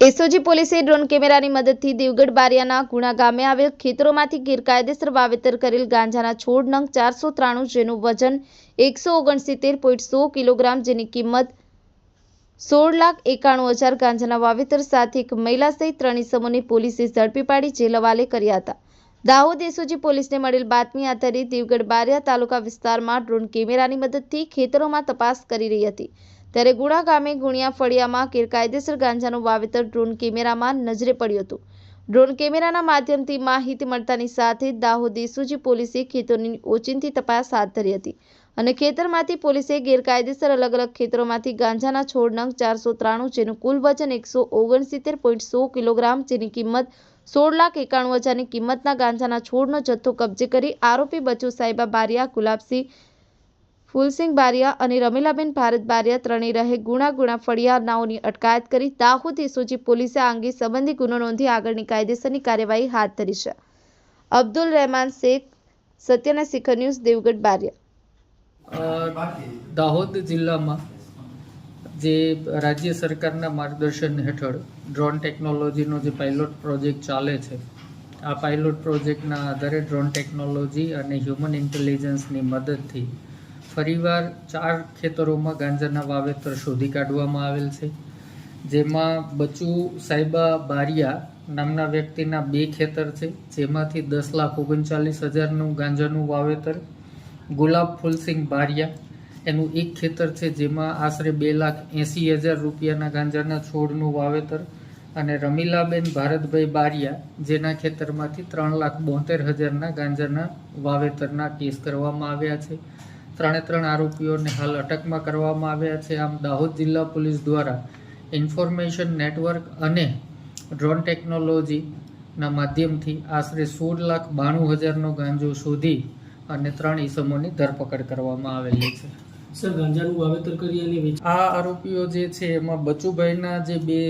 SOG પોલીસે drone કેમેરાની મદદથી દેવગઢ બારિયાના ગુણા ગામે આવેલ ખેતરોમાંથી ગેરકાયદેસર વાવેતર કરેલ ગાંજાના છોડ નંગ ચારસો ત્રાણું, જેનું વજન એકસો ઓગણસિત્તેર પોઈન્ટ સો કિલોગ્રામ, જેની કિંમત સોળ લાખ એકાણું હજાર ગાંજાના વાવેતર સાથે એક મહિલા સહિત ત્રણ ઇસમોને પોલીસે ઝડપી પાડી જેલ હવાલે કર્યા હતા. દાહોદ એસઓજી પોલીસને મળેલ બાતમી આધારે દેવગઢ બારિયા તાલુકા વિસ્તારમાં ડ્રોન કેમેરાની મદદથી ખેતરોમાં તપાસ કરી રહી હતી. ત્યારે ગુણા ગામે ગુણિયા ફળિયામાં ગેરકાયદેસર ગાંજાનું વાવેતર ડ્રોન કેમેરામાં નજરે પડ્યું હતું. ડ્રોન કેમેરાના માધ્યમથી માહિતી મળતાની સાથે દાહોદ એસઓજી પોલીસે ખેતરોની ઓચિંતી તપાસ હાથ ધરી હતી. અને ખેતરમાંથી પોલીસે ગેરકાયદેસર અલગ અલગ ખેતરોમાંથી ગાંજાના છોડ નંગ ચારસો ત્રાણું, જેનું કુલ વજન એકસો ઓગણસિત્તેર પોઈન્ટ સો કિલોગ્રામ, જેની કિંમત સોળ લાખ એકાણું હજારની કિંમતના ગાંજાના છોડનો જથ્થો કબજે કરી આરોપી બચુ સાહેબા બારિયા, ગુલાબસિંહ ફૂલસિંહ બારિયા અને રમીલાબેન ભારત બારિયા ત્રણેય રહે ગુણા ગુણા ફળિયા નાઓની અટકાયત કરી. દાહોદ એસઓજી પોલીસે આ અંગે સંબંધી ગુનો નોંધી આગળની કાયદેસરની કાર્યવાહી હાથ ધરી છે. અબ્દુલ રહેમાન શેખ, સત્યના શિખર ન્યૂઝ, દેવગઢ બારિયા. દાહોદ જિલ્લામાં જે રાજ્ય સરકારના માર્ગદર્શન હેઠળ ડ્રોન ટેકનોલોજીનો જે પાયલોટ પ્રોજેક્ટ ચાલે છે, આ પાયલોટ પ્રોજેક્ટના આધારે ડ્રોન ટેકનોલોજી અને હ્યુમન ઇન્ટેલિજન્સની મદદથી ફરીવાર ચાર ખેતરોમાં ગાંજાના વાવેતર શોધી કાઢવામાં આવેલ છે, જેમાં બચુ સાહેબા બારિયા નામના વ્યક્તિના બે ખેતર છે, જેમાંથી દસ લાખ ઓગણચાલીસ હજારનું ગાંજાનું વાવેતર ગુલાબ ફૂલસિંહ બારિયા. એનું એક ખેતર છે જેમાં આશરે બે લાખ એંસી હજાર રૂપિયાના ગાંજાના છોડનું વાવેતર અને રમીલાબેન ભારતભાઈ બારિયા, જેના ખેતરમાંથી ત્રણ લાખ બોતેર હજારના ગાંજાના વાવેતરના કેસ કરવામાં આવ્યા છે. ત્રણે ત્રણ આરોપીઓને હાલ અટકમાં કરવામાં આવ્યા છે. આમ દાહોદ જિલ્લા પોલીસ દ્વારા ઇન્ફોર્મેશન નેટવર્ક અને ડ્રોન ટેકનોલોજીના માધ્યમથી આશરે સોળ લાખ બાણું હજારનો ગાંજો શોધી અને ત્રણ ઈસમોની ધરપકડ કરવામાં આવેલી છે. સર ગાંજાનું વાવેતર કરી અને આ આરોપીઓ જે છે એમાં બચુભાઈના જે બે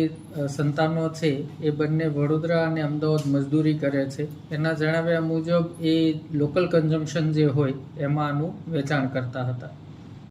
સંતાનો છે એ બંને વડોદરા અને અમદાવાદ મજદૂરી કરે છે. એના જણાવ્યા મુજબ એ લોકલ કન્ઝમ્પશન જે હોય એમાં આનું વેચાણ કરતા હતા.